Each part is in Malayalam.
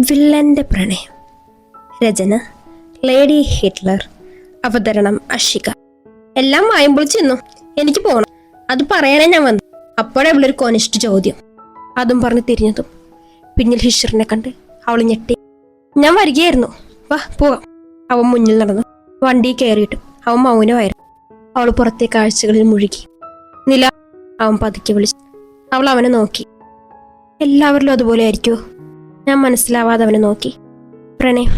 വില്ലന്റെ പ്രണയം. രചന ലേഡി ഹിറ്റ്ലർ. അവതരണം അഷിക. എല്ലാം വായുമ്പോൾ ചെന്നു. എനിക്ക് പോകണം അത് പറയാനേ ഞാൻ വന്നു. അപ്പോഴേ അവളൊരു കോനിഷ്ട് ചോദ്യം. അതും പറഞ്ഞ് തിരിഞ്ഞതും. പിന്നിൽ ഹിഷറിനെ കണ്ട് അവൾ ഞെട്ടി. ഞാൻ വരികയായിരുന്നു. വാ പോവാം അവൻ മുന്നിൽ നടന്നു. വണ്ടി കയറിയിട്ടും. അവൻ മൗനമായിരുന്നു അവൾ പുറത്തെ കാഴ്ചകളിൽ മുഴുകി. നില. അവൻ പതുക്കെ വിളിച്ചു. അവൾ അവനെ നോക്കി. എല്ലാവരിലും അതുപോലെ ആയിരിക്കുമോ ഞാൻ മനസ്സിലാവാതെ അവനെ നോക്കി. പ്രണയം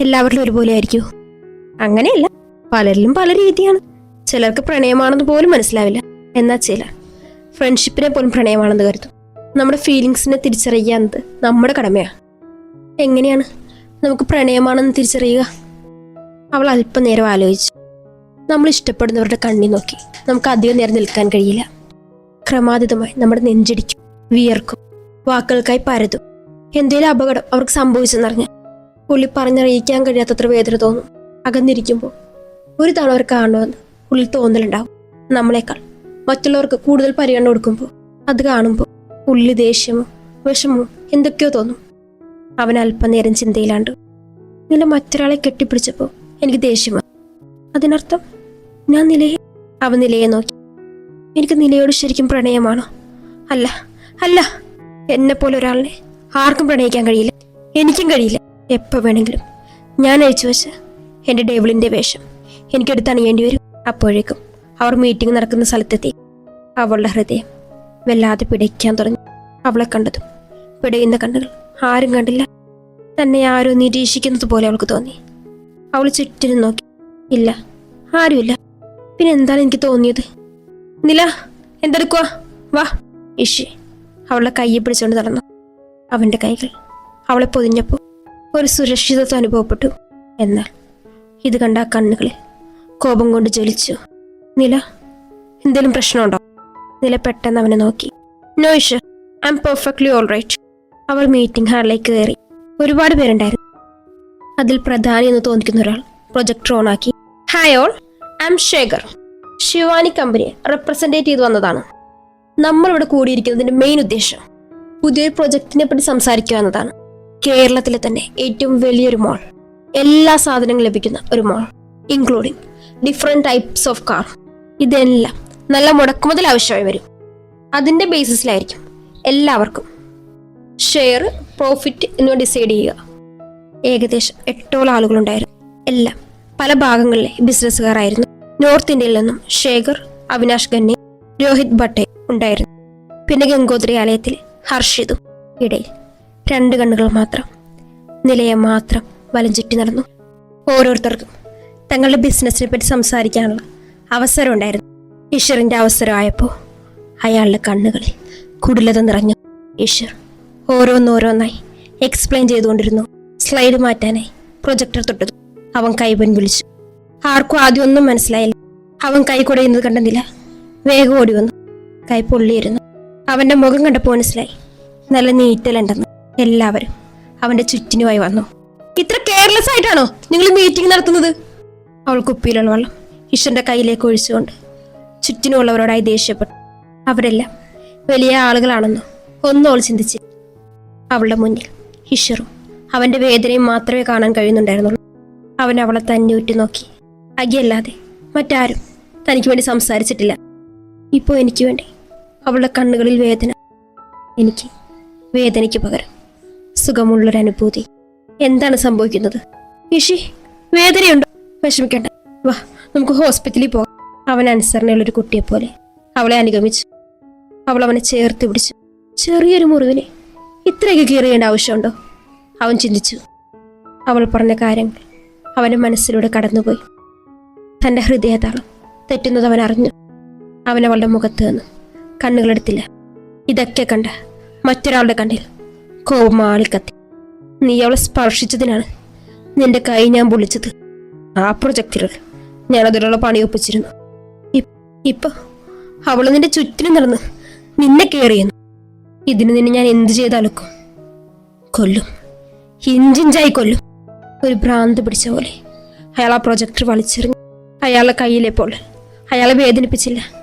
എല്ലാവരിലും ഒരുപോലെ ആയിരിക്കുമോ അങ്ങനെയല്ല പലരിലും പല രീതിയാണ്. ചിലർക്ക് പ്രണയമാണെന്ന് പോലും മനസ്സിലാവില്ല. എന്നാ ചില ഫ്രണ്ട്ഷിപ്പിനെ പോലും പ്രണയമാണെന്ന് കരുതും. നമ്മുടെ ഫീലിങ്സിനെ തിരിച്ചറിയാന്നത് നമ്മുടെ കടമയാണ്. എങ്ങനെയാണ് നമുക്ക് പ്രണയമാണെന്ന് തിരിച്ചറിയുക? അവൾ അല്പനേരം ആലോചിച്ചു. നമ്മൾ ഇഷ്ടപ്പെടുന്നവരുടെ കണ്ണി നോക്കി. നമുക്ക് അധികം നേരം നിൽക്കാൻ കഴിയില്ല. ക്രമാതീതമായി നമ്മുടെ നെഞ്ചിടിക്കും വിയർക്കും വാക്കുകൾക്കായി പരതും. എന്തേലും അപകടം അവർക്ക് സംഭവിച്ചെന്നറിഞ്ഞ. പുള്ളി പറഞ്ഞറിയിക്കാൻ കഴിയാത്തത്ര വേദന തോന്നും. അകന്നിരിക്കുമ്പോൾ ഒരു തവണ അവർ കാണുമെന്ന് പുള്ളി തോന്നലുണ്ടാവും. നമ്മളെക്കാൾ മറ്റുള്ളവർക്ക് കൂടുതൽ പരിഗണന കൊടുക്കുമ്പോൾ അത് കാണുമ്പോൾ പുള്ളി ദേഷ്യമോ വിഷമോ എന്തൊക്കെയോ തോന്നും. അവൻ അല്പനേരം ചിന്തയിലാണ്ട് ഇങ്ങനെ മറ്റൊരാളെ കെട്ടിപ്പിടിച്ചപ്പോൾ എനിക്ക് ദേഷ്യം വന്നു. അതിനർത്ഥം ഞാൻ നിലയെ അവൻ നിലയെ നോക്കി. എനിക്ക് നിലയോട് ശരിക്കും പ്രണയമാണോ? അല്ല അല്ല എന്നെ പോലെ ഒരാളിനെ ആർക്കും പ്രണയിക്കാൻ കഴിയില്ല. എനിക്കും കഴിയില്ല. എപ്പോൾ വേണമെങ്കിലും. ഞാൻ അയച്ചു വെച്ച എന്റെ ടേബിളിന്റെ വേഷം എനിക്കെടുത്ത് അണിയേണ്ടി വരും. അപ്പോഴേക്കും അവർ മീറ്റിംഗ് നടക്കുന്ന സ്ഥലത്തെത്തി. അവളുടെ ഹൃദയം വല്ലാതെ പിടയ്ക്കാൻ തുടങ്ങി. അവളെ കണ്ടതും പിടയുന്ന കണ്ണുകൾ ആരും കണ്ടില്ല. തന്നെ ആരോ നിരീക്ഷിക്കുന്നത് പോലെ അവൾക്ക് തോന്നി. അവൾ ചുറ്റിനും നോക്കി. ഇല്ല ആരുമില്ല. പിന്നെ എന്താണ് എനിക്ക് തോന്നിയത്? നില എന്തെടുക്കുക വാ. ഇഷി അവളുടെ കയ്യെ പിടിച്ചുകൊണ്ട് നടന്നു. അവന്റെ കൈകൾ. അവളെ പൊതിഞ്ഞപ്പോൾ ഒരു സുരക്ഷിതത്വം അനുഭവപ്പെട്ടു. എന്നാൽ ഇത് കണ്ട ആ കണ്ണുകളിൽ കോപം കൊണ്ട് ജ്വലിച്ചു. നില എന്തെങ്കിലും പ്രശ്നമുണ്ടോ? നില പെട്ടെന്ന് അവനെ നോക്കി. No I am perfectly all right അവൾ മീറ്റിംഗ് ഹാളിലേക്ക് കയറി. ഒരുപാട് പേരുണ്ടായിരുന്നു. അതിൽ പ്രധാനി എന്ന് തോന്നിക്കുന്ന ഒരാൾ പ്രൊജക്ടർ ഓൺ ആക്കി. Hi all I am Shekhar Shivani കമ്പനിയെ റെപ്രസെന്റേറ്റ് ചെയ്ത് വന്നതാണ്. നമ്മളിവിടെ കൂടിയിരിക്കുന്നതിന്റെ മെയിൻ ഉദ്ദേശം പുതിയൊരു പ്രൊജക്ടിനെ പറ്റി സംസാരിക്കുക എന്നതാണ്. കേരളത്തിലെ തന്നെ ഏറ്റവും വലിയൊരു മോൾ എല്ലാ സാധനങ്ങളും ലഭിക്കുന്ന ഒരു mall including different types of car ഇതെല്ലാം നല്ല മുടക്കുമുതൽ ആവശ്യമായി വരും. അതിന്റെ ബേസിസിലായിരിക്കും എല്ലാവർക്കും ഷെയർ പ്രോഫിറ്റ് എന്നിവ ഡിസൈഡ് ചെയ്യുക. ഏകദേശം എട്ടോളം ആളുകളുണ്ടായിരുന്നു. എല്ലാം പല ഭാഗങ്ങളിലെ ബിസിനസ്സുകാരായിരുന്നു നോർത്ത് ഇന്ത്യയിൽ നിന്നും ശേഖർ അവിനാഷ് ഗന്നെ രോഹിത് ഭട്ടെ ഉണ്ടായിരുന്നു. പിന്നെ ഗംഗോത്രി ആലയത്തിൽ ഹർഷിതും. ഇടയിൽ രണ്ട് കണ്ണുകൾ മാത്രം നിലയെ മാത്രം വലം ചുറ്റി നടന്നു. ഓരോരുത്തർക്കും തങ്ങളുടെ ബിസിനസ്സിനെ പറ്റി സംസാരിക്കാനുള്ള അവസരം ഉണ്ടായിരുന്നു. ഈശ്വറിന്റെ അവസരമായപ്പോൾ അയാളുടെ കണ്ണുകളിൽ കുടിലത നിറഞ്ഞു. ഈശ്വർ ഓരോന്നോരോന്നായി എക്സ്പ്ലെയിൻ ചെയ്തുകൊണ്ടിരുന്നു. സ്ലൈഡ് മാറ്റാനായി പ്രൊജക്ടർ തൊട്ടത്. അവൻ കൈപൻ വിളിച്ചു. ആർക്കും ആദ്യമൊന്നും മനസ്സിലായില്ല. അവൻ കൈ കുടയുന്നത് കണ്ടെന്നില്ല വേഗം ഓടി വന്നു. കൈ പൊള്ളിയിരുന്നു. അവന്റെ മുഖം കണ്ടപ്പോൾ മനസ്സിലായി. നല്ല നീറ്റലുണ്ടെന്ന്. എല്ലാവരും അവന്റെ ചുറ്റിനുമായി വന്നു. ഇത്ര കെയർലെസ് ആയിട്ടാണോ നിങ്ങൾ മീറ്റിംഗ് നടത്തുന്നത്? അവൾ കുപ്പിയിലുള്ള വെള്ളം ഈശ്വരന്റെ കയ്യിലേക്ക് ഒഴിച്ചുകൊണ്ട് ചുറ്റിനുമുള്ളവരോടായി ദേഷ്യപ്പെട്ടു. അവരെല്ലാം വലിയ ആളുകളാണെന്നോ ഒന്നും അവൾ ചിന്തിച്ചു. അവളുടെ മുന്നിൽ ഈശ്വറും അവന്റെ വേദനയും മാത്രമേ കാണാൻ കഴിയുന്നുണ്ടായിരുന്നുള്ളൂ. അവൻ അവളെ തന്നെ ഉറ്റു നോക്കി. അകിയല്ലാതെ മറ്റാരും തനിക്ക് വേണ്ടി സംസാരിച്ചിട്ടില്ല. ഇപ്പോൾ എനിക്ക് വേണ്ടി അവളുടെ കണ്ണുകളിൽ വേദന. എനിക്ക് വേദനയ്ക്ക് പകരം സുഖമുള്ളൊരനുഭൂതി. എന്താണ് സംഭവിക്കുന്നത്? ഇഷി വേദനയുണ്ടോ? വിഷമിക്കണ്ട. വാ നമുക്ക് ഹോസ്പിറ്റലിൽ പോകാം. അവൻ അനുസരണയുള്ളൊരു കുട്ടിയെപ്പോലെ അവളെ അനുഗമിച്ചു. അവൾ അവനെ ചേർത്ത് പിടിച്ചു. ചെറിയൊരു മുറിവിനെ ഇത്രയൊക്കെ കീറിയേണ്ട ആവശ്യമുണ്ടോ? അവൻ ചിന്തിച്ചു. അവൾ പറഞ്ഞ കാര്യങ്ങൾ അവന്റെ മനസ്സിലൂടെ കടന്നുപോയി. തന്റെ ഹൃദയതാളം തെറ്റുന്നത് അവൻ അറിഞ്ഞു. അവൻ അവളുടെ മുഖത്ത് നിന്ന് കണ്ണുകളെടുത്തില്ല. ഇതൊക്കെ കണ്ട മറ്റൊരാളുടെ കണ്ണിൽ കോപമാളിക്കത്തി നീ അവളെ സ്പർശിച്ചതിനാണ് നിന്റെ കൈ ഞാൻ പൊളിച്ചത് ആ പ്രൊജക്റ്റിൽ ഞാൻ അതിലുള്ള പണി ഒപ്പിച്ചിരുന്നു. ഇപ്പൊ അവൾ നിന്റെ ചുറ്റിനും നടന്ന് നിന്നെ കയറിയെന്നു ഇതിന് നിന്നെ ഞാൻ എന്ത് ചെയ്താലൊക്കും കൊല്ലും. ഇഞ്ചിഞ്ചായി കൊല്ലും. ഒരു ഭ്രാന്ത് പിടിച്ച പോലെ. അയാൾ ആ പ്രൊജക്ടർ വലിച്ചെറിഞ്ഞു അയാളുടെ കയ്യിലെപ്പോൾ അയാളെ വേദനിപ്പിച്ചില്ല.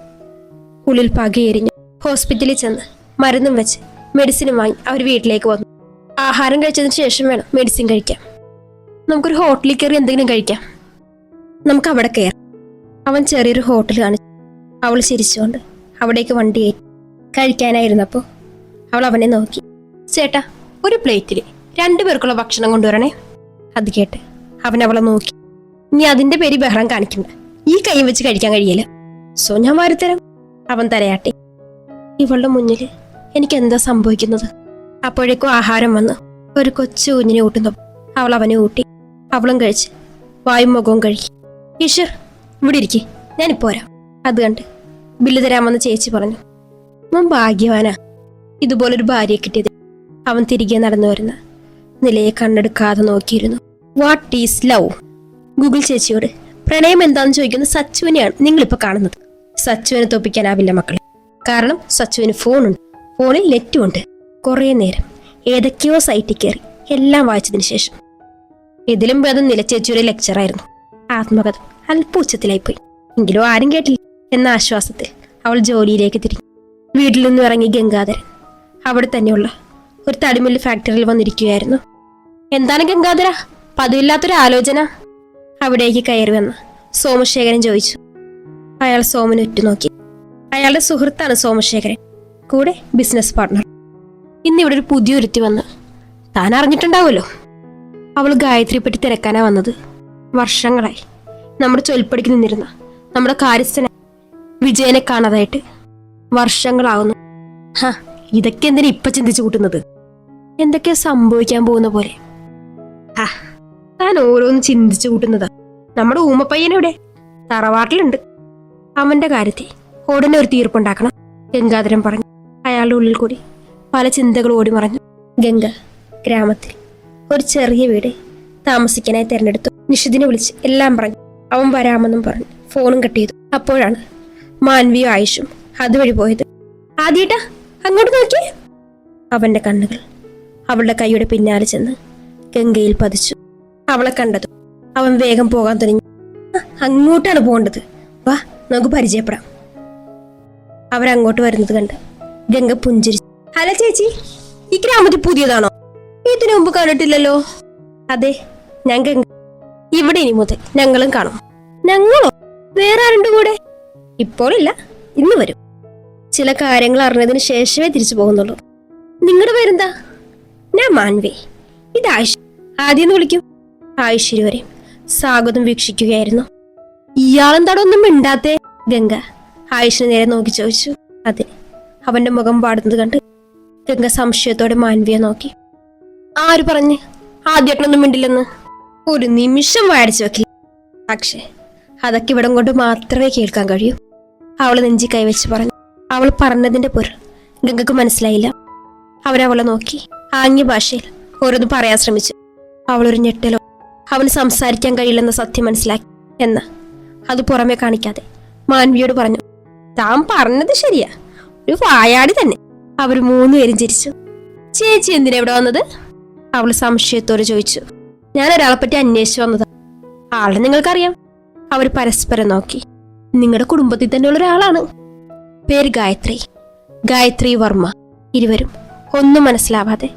ഉള്ളിൽ പകയെരിഞ്ഞു ഹോസ്പിറ്റലിൽ ചെന്ന് മരുന്നും വെച്ച് മെഡിസിനും വാങ്ങി അവർ വീട്ടിലേക്ക് വന്നു. ആഹാരം കഴിച്ചതിന് ശേഷം വേണം മെഡിസിൻ കഴിക്കാം നമുക്കൊരു ഹോട്ടലിൽ കയറി എന്തെങ്കിലും കഴിക്കാം. നമുക്ക് അവിടെ കയറാം. അവൻ ചെറിയൊരു ഹോട്ടൽ കാണിച്ചു. അവൾ ചിരിച്ചുകൊണ്ട് അവിടേക്ക് വണ്ടി കയറ്റി. കഴിക്കാനായിരുന്നപ്പോൾ അവൾ അവനെ നോക്കി. ചേട്ടാ ഒരു പ്ലേറ്റിൽ രണ്ടു പേർക്കുള്ള ഭക്ഷണം കൊണ്ടുവരണേ? അത് കേട്ട് അവൻ അവളെ നോക്കി. നീ അതിന്റെ പേര് ബഹളം കാണിക്കണ്ട. ഈ കൈ വെച്ച് കഴിക്കാൻ കഴിയില്ല. സോ ഞാൻ വാരിത്തരാം. അവൻ തലയാട്ടി. ഇവളുടെ മുന്നിൽ എനിക്ക് എന്താ സംഭവിക്കുന്നത്? അപ്പോഴേക്കും ആഹാരം വന്ന് ഒരു കൊച്ചു കുഞ്ഞിനെ ഊട്ടുന്നു. അവൾ അവനെ ഊട്ടി. അവളും കഴിച്ച് വായും മുഖവും കഴുകി. ഈശ്വർ ഇവിടെ ഇരിക്കെ. ഞാനിപ്പോ വരാം. അത് കണ്ട് ബില്ല് തരാമെന്ന് ചേച്ചി പറഞ്ഞു. അവൻ ഭാഗ്യവാനാ. ഇതുപോലൊരു ഭാര്യയെ കിട്ടിയത്. അവൻ തിരികെ നടന്നു വരുന്ന നിലയെ കണ്ണെടുക്കാതെ നോക്കിയിരുന്നു. What is love? ഗൂഗിൾ ചേച്ചിയോട്. പ്രണയം എന്താണെന്ന് ചോദിക്കുന്ന സച്ചുവിനെയാണ് നിങ്ങളിപ്പോൾ കാണുന്നത്. സച്ചുവിനെ തോപ്പിക്കാനാവില്ല മക്കളെ. കാരണം സച്ചുവിന് ഫോണുണ്ട്. ഫോണിൽ നെറ്റും ഉണ്ട് കുറേ നേരം ഏതൊക്കെയോ സൈറ്റിൽ കയറി എല്ലാം വായിച്ചതിന് ശേഷം. ഇതിലും ഭേദം നിലച്ചേച്ചിയുടെ ലെക്ചറായിരുന്നു ആത്മകഥ അല്പ ഉച്ചത്തിലായിപ്പോയി. എങ്കിലും ആരും കേട്ടില്ല എന്ന ആശ്വാസത്തിൽ അവൾ ജോലിയിലേക്ക് തിരിഞ്ഞു. വീട്ടിൽ നിന്നും ഇറങ്ങി ഗംഗാധരൻ. അവിടെ തന്നെയുള്ള ഒരു തടിമില്ല് ഫാക്ടറിയിൽ വന്നിരിക്കുകയായിരുന്നു. എന്താണ് ഗംഗാധര? പതിവില്ലാത്തൊരു ആലോചന? അവിടേക്ക് കയറി വന്ന് സോമശേഖരൻ ചോദിച്ചു. അയാൾ സോമന് ഉറ്റുനോക്കി. അയാളുടെ സുഹൃത്താണ് സോമശേഖരൻ കൂടെ ബിസിനസ് പാർട്ണർ ഇന്നിവിടെ ഒരു പുതിയ ഒരുത്തി വന്ന്. താൻ അറിഞ്ഞിട്ടുണ്ടാവുമല്ലോ അവൾ ഗായത്രിയെ പറ്റി തിരക്കാനാ വന്നത്. വർഷങ്ങളായി. നമ്മുടെ ചൊൽപ്പടിക്ക് നിന്നിരുന്ന നമ്മുടെ കാര്യസ്ഥന വിജയനെ കാണാതായിട്ട് വർഷങ്ങളാവുന്നു. ഹ ഇതൊക്കെ എന്തിനാ ഇപ്പൊ ചിന്തിച്ചു കൂട്ടുന്നത്? എന്തൊക്കെയാ സംഭവിക്കാൻ പോകുന്ന പോലെ. ആ താൻ ഓരോന്ന് ചിന്തിച്ചു കൂട്ടുന്നതാ. നമ്മുടെ ഊമപ്പയ്യനെവിടെ തറവാട്ടിലുണ്ട്. അവന്റെ കാര്യത്തിൽ ഉടനെ ഒരു തീർപ്പുണ്ടാക്കണം ഗംഗാധരൻ പറഞ്ഞു. അയാളുടെ ഉള്ളിൽ കൂടി പല ചിന്തകൾ ഓടി മറഞ്ഞു. ഗംഗ ഗ്രാമത്തിൽ ഒരു ചെറിയ വീട് താമസിക്കാനായി തിരഞ്ഞെടുത്തു. നിഷിദിനെ വിളിച്ച് എല്ലാം പറഞ്ഞു. അവൻ വരാമെന്നും പറഞ്ഞു. ഫോണും കട്ട് ചെയ്തു. അപ്പോഴാണ് മാൻവിയും ആയുഷും അതുവഴി പോയത്. ആദ്യേട്ടാ അങ്ങോട്ട് നോക്കി അവന്റെ കണ്ണുകൾ അവളുടെ കൈയുടെ പിന്നാലെ ചെന്ന് ഗംഗയിൽ പതിച്ചു. അവളെ കണ്ടതും അവൻ വേഗം പോകാൻ തുടങ്ങി. അങ്ങോട്ടാണ് പോകേണ്ടത്. വാ നമുക്ക് പരിചയപ്പെടാം. അവരങ്ങോട്ട് വരുന്നത് കണ്ട് ഗംഗ പുഞ്ചിരി ഹലോ ചേച്ചി ഈ ഗ്രാമത്തിൽ പുതിയതാണോ? ഇതിനു മുമ്പ് കണ്ടിട്ടില്ലല്ലോ. അതെ ഞാൻ ഗംഗ. ഇവിടെ ഇനി മുതൽ ഞങ്ങളും കാണും. ഞങ്ങളോ? വേറെ ആരുണ്ട് കൂടെ? ഇപ്പോഴില്ല ഇന്ന് വരും. ചില കാര്യങ്ങൾ അറിഞ്ഞതിന് ശേഷമേ തിരിച്ചു പോകുന്നുള്ളൂ. നിങ്ങളുടെ പേരെന്താ? ഞാൻ മാൻവേ. ഇത് ആയിഷ്. ആദ്യം വിളിക്കൂ. ആയിഷ് ഇരുവരെയും സ്വാഗതം വീക്ഷിക്കുകയായിരുന്നു. ഇയാളെന്താടൊന്നും മിണ്ടാത്തേ? ഗംഗ. ആയുഷിനെ നേരെ നോക്കി ചോദിച്ചു. അതെ. അവന്റെ മുഖം പാടുന്നത് കണ്ട് ഗംഗ സംശയത്തോടെ മാൻവിയെ നോക്കി. ആര് പറഞ്ഞ്? ആദ്യമായിട്ടൊന്നും മിണ്ടില്ലെന്ന്. ഒരു നിമിഷം വാടിച്ചു വെക്കില്ല. പക്ഷേ അതൊക്കെ ഇവിടം കൊണ്ട് മാത്രമേ കേൾക്കാൻ കഴിയൂ. അവൾ നെഞ്ചി കൈവച്ച് പറഞ്ഞു. അവൾ പറഞ്ഞതിന്റെ പൊരുൾ ഗംഗക്ക് മനസ്സിലായില്ല. അവരവളെ നോക്കി. ആംഗ്യ ഭാഷയിൽ ഓരോന്ന് പറയാൻ ശ്രമിച്ചു. അവളൊരു ഞെട്ടലോ അവന് സംസാരിക്കാൻ കഴിയില്ലെന്ന സത്യം മനസ്സിലാക്കി. എന്ന്? അത് പുറമെ കാണിക്കാതെ. മാൻവിയോട് പറഞ്ഞു താൻ പറഞ്ഞത് ശരിയാ. ഒരു വായാടി തന്നെ. അവർ മൂന്നുപേരും ചിരിച്ചു. ചേച്ചി എന്തിനാ ഇവിടെ വന്നത്? അവൾ സംശയത്തോട് ചോദിച്ചു. ഞാൻ ഒരാളെ പറ്റി അന്വേഷിച്ചു വന്നതാ. ആളെ നിങ്ങൾക്കറിയാം. അവർ പരസ്പരം നോക്കി. നിങ്ങളുടെ കുടുംബത്തിൽ തന്നെ ഉള്ള ഒരാളാണ്. പേര് ഗായത്രി. ഗായത്രി വർമ്മ. ഇരുവരും ഒന്നും മനസ്സിലാവാതെ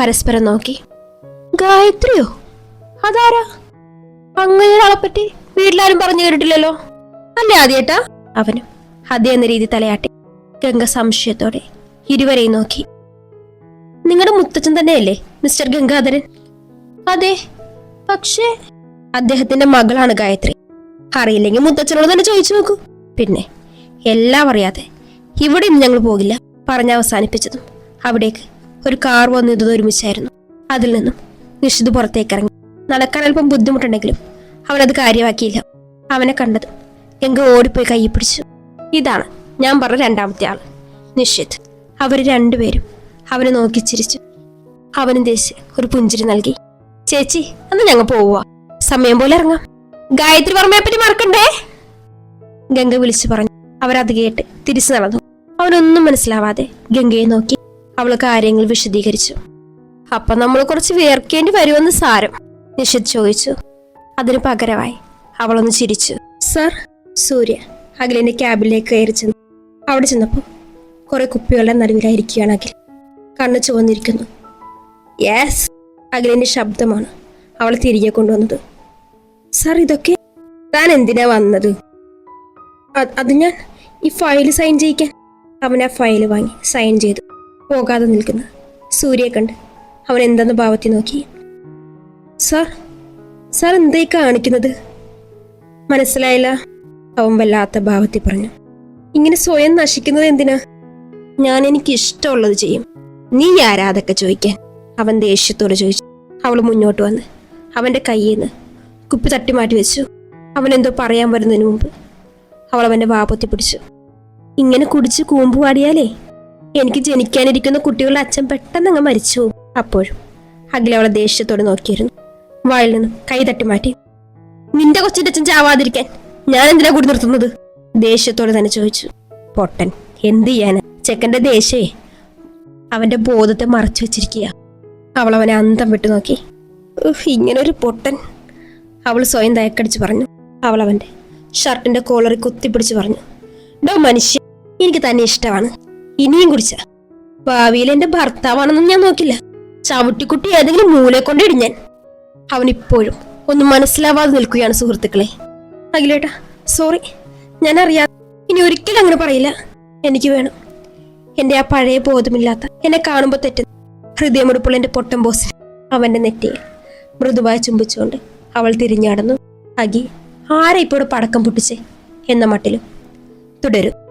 പരസ്പരം നോക്കി. ഗായത്രിയോ? അതാരാ? അങ്ങനെ ഒരാളെ പറ്റി വീട്ടിലാരും പറഞ്ഞു കേട്ടിട്ടില്ലല്ലോ. അല്ലേ ആദ്യേട്ടാ? അവനും അതേ എന്ന രീതി തലയാട്ടി ഗംഗ സംശയത്തോടെ ഇരുവരെയും നോക്കി. നിങ്ങളുടെ മുത്തച്ഛൻ തന്നെയല്ലേ മിസ്റ്റർ ഗംഗാധരൻ? അതെ പക്ഷേ അദ്ദേഹത്തിന്റെ മകളാണ് ഗായത്രി. അറിയില്ലെങ്കിൽ മുത്തച്ഛനോട് തന്നെ ചോദിച്ചു നോക്കൂ. പിന്നെ എല്ലാം അറിയാതെ ഇവിടെയും ഞങ്ങൾ പോകില്ല. പറഞ്ഞ് അവസാനിപ്പിച്ചതും അവിടേക്ക് ഒരു കാർ വന്നു ഇത് ഒരുമിച്ചായിരുന്നു. അതിൽ നിന്നും നിഷിത് പുറത്തേക്ക് ഇറങ്ങി. നടക്കാൻ അല്പം ബുദ്ധിമുട്ടുണ്ടെങ്കിലും അവനത് കാര്യമാക്കിയില്ല. അവനെ കണ്ടതും ഗംഗ ഓടിപ്പോയി കൈ പിടിച്ചു. ഇതാണ് ഞാൻ പറഞ്ഞ രണ്ടാമത്തെ ആൾ നിഷിത് അവർ രണ്ടുപേരും അവനെ നോക്കി ചിരിച്ചു. അവനും ദേശി ഒരു പുഞ്ചിരി നൽകി. ചേച്ചി അന്ന് ഞങ്ങൾ പോവുക സമയം പോലെ ഇറങ്ങാം. ഗായത്രി വർമ്മയെ പറ്റി മറക്കണ്ടേ? ഗംഗ വിളിച്ചു പറഞ്ഞു. അവരത് കേട്ട് തിരിച്ചു നടന്നു. അവനൊന്നും മനസ്സിലാവാതെ ഗംഗയെ നോക്കി. അവൾ കാര്യങ്ങൾ വിശദീകരിച്ചു. അപ്പൊ നമ്മൾ കുറച്ച് വിയർക്കേണ്ടി വരുമെന്ന് സാരം നിഷിത് ചോദിച്ചു. അതിന് പകരമായി അവളൊന്ന് ചിരിച്ചു. സർ സൂര്യ അഖിലിന്റെ ക്യാബിലേക്ക് കയറി ചെന്നു. അവിടെ ചെന്നപ്പോൾ കുറെ കുപ്പികളുടെ നടുവിലായിരിക്കുകയാണ് അഖിൽ. കണ്ണു ചുവന്നിരിക്കുന്നു. യെസ് അഖിലിന്റെ ശബ്ദമാണ് അവൾ തിരികെ കൊണ്ടുവന്നത്. സാർ ഇതൊക്കെ താൻ എന്തിനാ വന്നത്? അത് ഞാൻ ഈ ഫയൽ സൈൻ ചെയ്യിക്കാൻ. അവൻ ആ ഫയൽ വാങ്ങി സൈൻ ചെയ്തു. പോകാതെ നിൽക്കുന്നു സൂര്യയെ കണ്ട് അവൻ എന്തെന്ന് ഭാവത്തിൽ നോക്കി. സാർ സാർ എന്തായി കാണിക്കുന്നത്? മനസ്സിലായില്ല. അവൻ വല്ലാത്ത ഭാവത്തിൽ പറഞ്ഞു ഇങ്ങനെ സ്വയം നശിക്കുന്നത് എന്തിനാ? ഞാൻ എനിക്ക് ഇഷ്ടമുള്ളത് ചെയ്യും. നീ ആരാ അതൊക്കെ ചോദിക്കാൻ? അവൻ ദേഷ്യത്തോട് ചോദിച്ചു. അവൾ മുന്നോട്ട് വന്ന് അവന്റെ കയ്യിൽ നിന്ന് കുപ്പി തട്ടി മാറ്റി വെച്ചു. അവൻ എന്തോ പറയാൻ വരുന്നതിന് മുമ്പ് അവൾ അവന്റെ വാപത്തി പിടിച്ചു. ഇങ്ങനെ കുടിച്ച് കൂമ്പ് പാടിയാലേ എനിക്ക് ജനിക്കാനിരിക്കുന്ന കുട്ടികളുടെ അച്ഛൻ പെട്ടെന്ന് അങ്ങ് മരിച്ചു. അപ്പോഴും അഖില അവളെ ദേഷ്യത്തോടെ നോക്കിയിരുന്നു. വായിൽ നിന്നും കൈ തട്ടി മാറ്റി നിന്റെ കൊച്ചിന്റെ അച്ഛൻ ചാവാതിരിക്കാൻ ഞാൻ എന്തിനാ കൂടി നിർത്തുന്നത്? ദേഷ്യത്തോടെ തന്നെ ചോദിച്ചു. പൊട്ടൻ എന്ത് ചെയ്യാന് ചെക്കന്റെ ദേഷ്യേ. അവന്റെ ബോധത്തെ മറച്ചു വെച്ചിരിക്കുക. അവൾ അവനെ അന്തം വിട്ടു നോക്കി. ഇങ്ങനൊരു പൊട്ടൻ. അവൾ സ്വയം തയക്കടിച്ച് പറഞ്ഞു. അവൾ അവന്റെ ഷർട്ടിന്റെ കോളറി കുത്തിപ്പിടിച്ച് പറഞ്ഞു. ഡോ മനുഷ്യ എനിക്ക് തന്നെ ഇഷ്ടമാണ്. ഇനിയും കുടിച്ച. ഭാവിയിൽ എന്റെ ഭർത്താവാണെന്നും ഞാൻ നോക്കില്ല. ചവിട്ടിക്കുട്ടി ഏതെങ്കിലും മൂലെ കൊണ്ട് ഇടിഞ്ഞാൻ അവൻ ഇപ്പോഴും ഒന്നും മനസ്സിലാവാതെ നിൽക്കുകയാണ് സുഹൃത്തുക്കളെ. അഖിലേട്ടാ സോറി ഞാൻ അറിയാ ഇനി ഒരിക്കലും അങ്ങനെ പറയില്ല. എനിക്ക് വേണം. എന്റെ ആ പഴയ ബോധമില്ലാത്ത എന്നെ കാണുമ്പോൾ തെറ്റുന്ന ഹൃദയമുടുപ്പുള്ള എന്റെ പൊട്ടൻ ബോസിന് അവന്റെ നെറ്റിയിൽ മൃദുവായി ചുംബിച്ചുകൊണ്ട് അവൾ തിരിഞ്ഞാടുന്നു അഗി ആരെ ഇപ്പോഴും പടക്കം പൊട്ടിച്ചേ? എന്ന മട്ടിലും തുടരും.